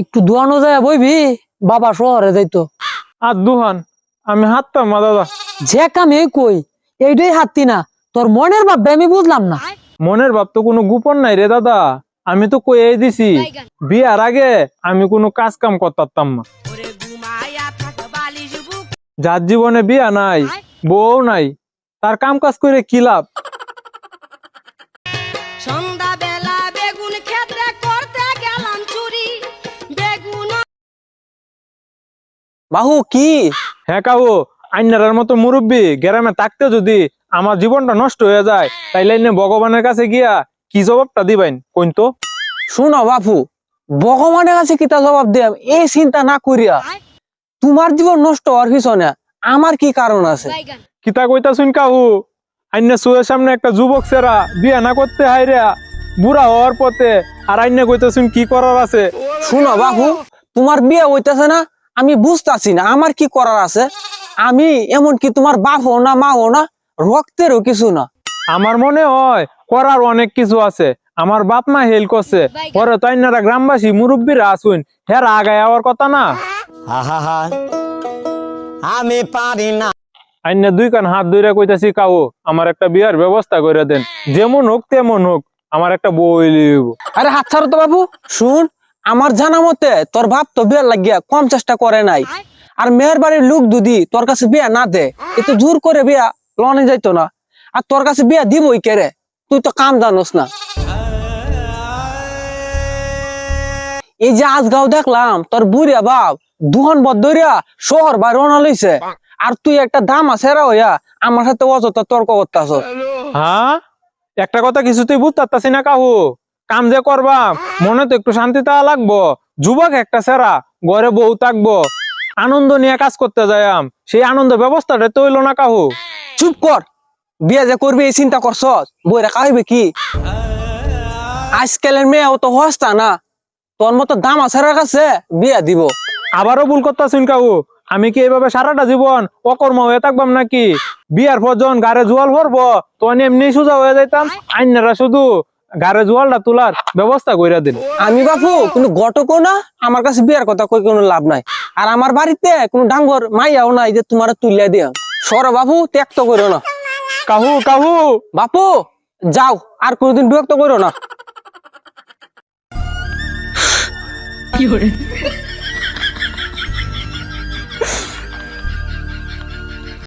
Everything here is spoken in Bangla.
একটু দোয়ানো যায় বইবি? বাবা শহরে যাইতো। আর দুহান আমি হাঁটতাম মা দাদা। যে কামে কই এইটাই হাতি না। তোর মনের ভাববে আমি বুঝলাম না। মনের ভাব তো কোনো গোপন নাই রে দাদা। আমি তো কই দিছি বিয়ার আগে আমি কোনো কাজ কাম করতাম না। যার জীবনে বিয়া নাই বউ নাই তার কাম কাজ করে কি লাভ? বাহু কি? হ্যাঁ কাউ আইনার মতো মুরব্বী গ্রামে থাকতে যদি আমার জীবনটা নষ্ট হয়ে যায় তাইলে এনে ভগবানের কাছে গিয়া কি জবাবটা দিবেন? কোন তো। শুনো বাপু ভগবানের কাছে কিতা জবাব দিয়াম? এই চিন্তা না করিয়া। তোমার জীবন নষ্ট হওয়ার পিছনে আমার কি কারণ আছে? কিতা কইতা শুন কাহু? আইনে সুয়ের সামনে একটা যুবক সেরা বিয়া না করতে হাইরা বুড়া হওয়ার পথে আর আইনে কইতা শুন কি করার আছে? শুনো বাপু তোমার বিয়ে হইতেছে না? আমি বুঝতাছি না আমার কি করার আছে? আমি এমন কি তোমার বাপ হো না মা হো না রক্তেরও কিছু না। আমার মনে হয় করার অনেক কিছু আছে। আমার বাপ মা হেল করছে। পরে তো আইনারা গ্রামবাসী মুরব্বীরা আসুন হ্যাঁ আগায় আওয়ার কথা না? আমি পারি না। আইনে দুই কান হাত ধরে কইতাছি কাউ আমার একটা বিয়ার ব্যবস্থা করে দেন। যেমন হোক তেমন হোক আমার একটা বই লিব আরে হাত ছাড়ো তো বাবু শুন। আমার জানা মতে তোর বাপ তো বিয়ার লাগিয়া কম চেষ্টা করে নাই। আর মেয়ের বাড়ির লোক দুদি তোর কাছে বিয়া না দে এ জোর করে বিয়া লনে যাইতো না। আর তোর কাছে বিয়া দিবই কেরে তুই তো কাম জানোস না। এই যে আজ গাও দেখলাম তোর বুড়িয়া বাপ দুহন বদরিয়া শহর বা রওনা লইছে। আর তুই একটা দাম আছে হইয়া আমার সাথে অযথা তর্ক করতাছ হ্যাঁ? একটা কথা কিছুতেই বুঝতে না কাহু। কাম যে করবা মনে তো একটু শান্তি তা লাগবো। যুবক একটা সেরা ঘরে বউ থাকব। আনন্দ নিয়ে কাজ করতে যাইম সেই আনন্দ ব্যবস্থাটা তো হইল না কাহু। চুপ কর। বিয়া যে করবি এই চিন্তা করছ। বই রাখা হইবে কি? আজকালের মেয়ে তো হস্তা না। তোর মতো দাম আসার কাছে বিয়া দিব। আবারও ভুল করতেছুন কাহু। আমি কি এইভাবে সারাটা জীবন অকর্ম হয়ে থাকবাম নাকি? বিয়ার পর যখন গাড়ে জোয়াল ভরবো তখন এমনি সোজা হয়ে যাইতাম। আইনারা শুধু গাড়ে জোয়ালটা তোলার ব্যবস্থা কইরা দিন। আমি বাপু কোনো গটকও না আমার কাছে বিয়ার কথা কই কোনো লাভ নাই। আর আমার বাড়িতে কোনো ডাঙ্গর মাইয়াও নাই যে তোমার তুলিয়া দিয়া। সর বাপু ত্যাগ তো করো না। কাহু কাহু! বাপু যাও আর কোনোদিন বিরক্ত করো না।